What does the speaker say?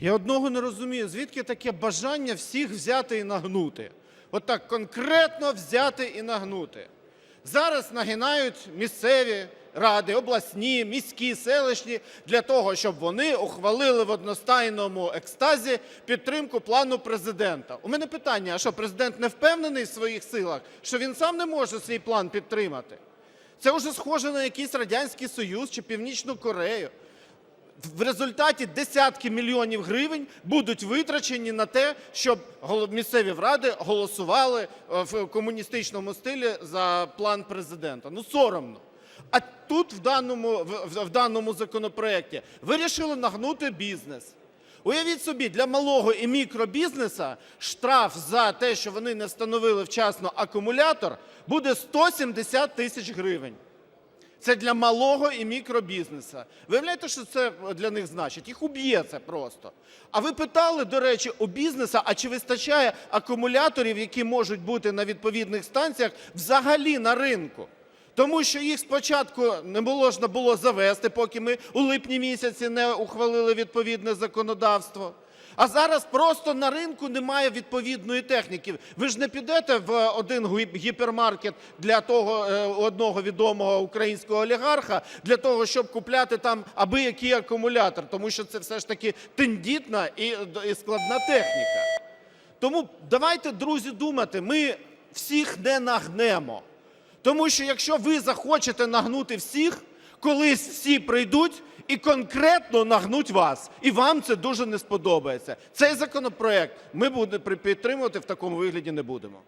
Я одного не розумію, звідки таке бажання всіх взяти і нагнути. От так конкретно взяти і нагнути. Зараз нагинають місцеві ради, обласні, міські, селищні для того, щоб вони ухвалили в одностайному екстазі підтримку плану президента. У мене питання: а що президент не впевнений в своїх силах, що він сам не може свій план підтримати? Це вже схоже на якийсь радянський союз чи Північну Корею. В результаті десятки мільйонів гривень будуть витрачені на те, щоб місцеві ради голосували е, в комуністичному стилі за план президента. Ну соромно. А тут в даному, в даному законопроекті вирішили нагнути бізнес. Уявіть собі, для малого і мікробізнеса штраф за те, що вони не встановили вчасно акумулятор, буде 170 тисяч гривень. Це для малого і мікробізнеса. Виявляєте, що це для них значить? Їх уб'є це просто. А ви питали, до речі, у бізнеса, а чи вистачає акумуляторів, які можуть бути на відповідних станціях взагалі на ринку? Тому що їх спочатку не можна було завести, поки ми у липні місяці не ухвалили відповідне законодавство. А зараз просто на ринку немає відповідної техніки. Ви ж не підете в один гіпермаркет для того е, одного відомого українського олігарха для того, щоб купляти там аби який акумулятор, тому що це все ж таки тендітна і, і складна техніка. Тому давайте, друзі, думати, ми всіх не нагнемо. Тому що якщо ви захочете нагнути всіх, колись всі прийдуть і конкретно нагнуть вас. І вам це дуже не сподобається. Цей законопроект ми підтримувати в такому вигляді не будемо.